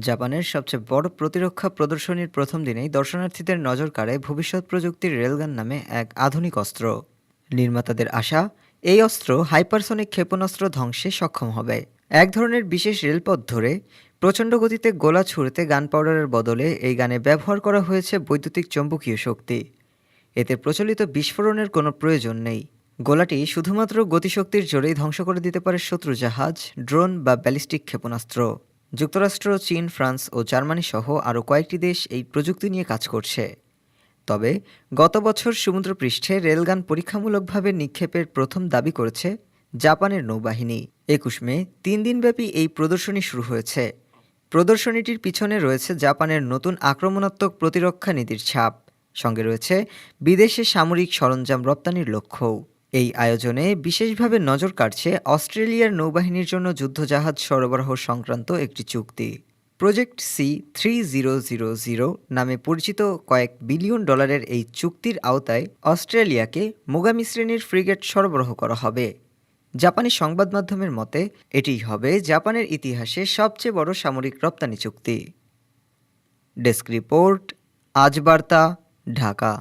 জাপানের সবচেয়ে বড় প্রতিরক্ষা প্রদর্শনীর প্রথম দিনেই দর্শনার্থীদের নজর কাড়ে ভবিষ্যৎ প্রযুক্তির রেলগান নামে এক আধুনিক অস্ত্র। নির্মাতাদের আশা, এই অস্ত্র হাইপারসনিক ক্ষেপণাস্ত্র ধ্বংসে সক্ষম হবে। এক ধরনের বিশেষ রেলপথ ধরে প্রচণ্ড গতিতে গোলা ছুড়তে গান পাউডারের বদলে এই গানে ব্যবহার করা হয়েছে বৈদ্যুতিক চৌম্বকীয় শক্তি। এতে প্রচলিত বিস্ফোরণের কোনো প্রয়োজন নেই। গোলাটি শুধুমাত্র গতিশক্তির জোরেই ধ্বংস করে দিতে পারে শত্রু জাহাজ ড্রোন বা ব্যালিস্টিক ক্ষেপণাস্ত্র। যুক্তরাষ্ট্র, চীন, ফ্রান্স ও জার্মানি সহ আরও কয়েকটি দেশ এই প্রযুক্তি নিয়ে কাজ করছে। তবে গত বছর সমুদ্রপৃষ্ঠে রেলগান পরীক্ষামূলকভাবে নিক্ষেপের প্রথম দাবি করেছে জাপানের নৌবাহিনী। একুশ মে, তিন দিনব্যাপী এই প্রদর্শনী শুরু হয়েছে। প্রদর্শনীটির পিছনে রয়েছে জাপানের নতুন আক্রমণাত্মক প্রতিরক্ষা নীতির ছাপ। সঙ্গে রয়েছে বিদেশে সামরিক সরঞ্জাম রপ্তানির লক্ষ্যও। এই আয়োজনে বিশেষভাবে নজর কাড়ছে অস্ট্রেলিয়ার নৌবাহিনীর জন্য যুদ্ধজাহাজ সরবরাহ সংক্রান্ত একটি চুক্তি। Project C three zero zero zero নামে পরিচিত কয়েক বিলিয়ন ডলারের এই চুক্তির আওতায় অস্ট্রেলিয়াকে মোগামি শ্রেণির ফ্রিগেট সরবরাহ করা হবে। জাপানি সংবাদ মাধ্যমের মতে, এটিই হবে জাপানের ইতিহাসে সবচেয়ে বড় সামরিক রপ্তানি চুক্তি। ডেস্ক রিপোর্ট, আজ বার্তা, ঢাকা।